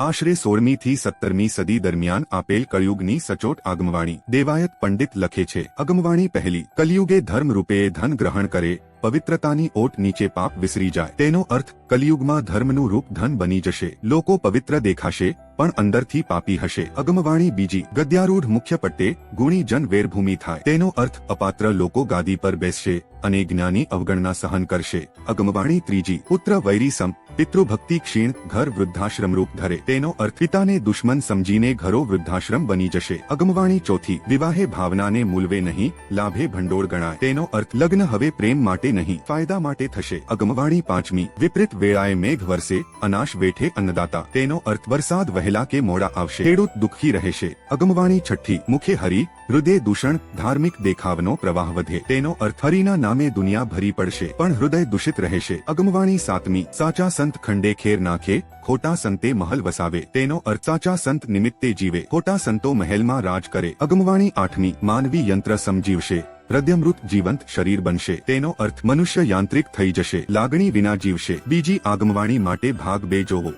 આશરે સોળમી થી સત્તરમી સદી દરમિયાન આપેલ કળિયુગની સચોટ આગમવાણી દેવાયત પંડિત લખે છે. અગમવાણી પહેલી, કલિયુગે ધર્મ રૂપે ધન ગ્રહણ કરે, પવિત્રતાની ઓટ નીચે પાપ વિસરી જાય. તેનો અર્થ, કલિયુગમાં ધર્મનું રૂપ ધન બની જશે. લોકો પવિત્ર દેખાશે પણ અંદરથી પાપી હશે. અગમવાણી બીજી, ગદ્યારૂઢ મુખ્ય પટ્ટે ગુણી જન વેરભૂમિ થાય. તેનો અર્થ, અપાત્ર લોકો ગાદી પર બેસશે અને જ્ઞાની અવગણના સહન કરશે. અગમવાણી ત્રીજી, પુત્ર વૈરીસમ, પિતૃભક્તિ ક્ષીણ, ઘર વૃદ્ધાશ્રમ રૂપ ધરે. તેનો અર્થ, પિતાને દુશ્મન સમજીને ઘરો વૃદ્ધાશ્રમ બની જશે. અગમવાણી ચોથી, વિવાહે ભાવનાને મૂલવે નહીં, લાભે ભંડોળ ગણાય. તેનો અર્થ, લગ્ન હવે પ્રેમ માટે નહીં, ફાયદા માટે થશે. અગમવાણી પાંચમી, વિપરીત વેળાએ મેઘ વરસે, અનાશ વેઠે અન્નદાતા. તેનો અર્થ, વરસાદ વહેલા કે મોડા આવશે. ખેડૂત દુઃખી રહેશે. અગમવાણી છઠ્ઠી. મુખે હરી, હૃદય દૂષણ, ધાર્મિક દેખાવનો પ્રવાહ વધે. તેનો અર્થ હરીના નામે દુનિયા ભરી પડશે, પણ હૃદય દૂષિત રહેશે. અગમવાણી સાતમી. સાચા સંત ખંડે ખેર નાખે, ખોટા સંતે મહલ વસાવે. તેનો અર્થ સાચા સંત નિમિત્તે જીવે. ખોટા સંતો મહેલમાં રાજ કરે. અગમવાણી આઠમી. માનવી યંત્ર સમજીવશે. હૃદયમૃત જીવંત શરીર બનશે. તેનો અર્થ મનુષ્ય યાંત્રિક થઈ જશે. લાગણી વિના જીવશે. બીજી આગમવાણી માટે ભાગ બે જોવો.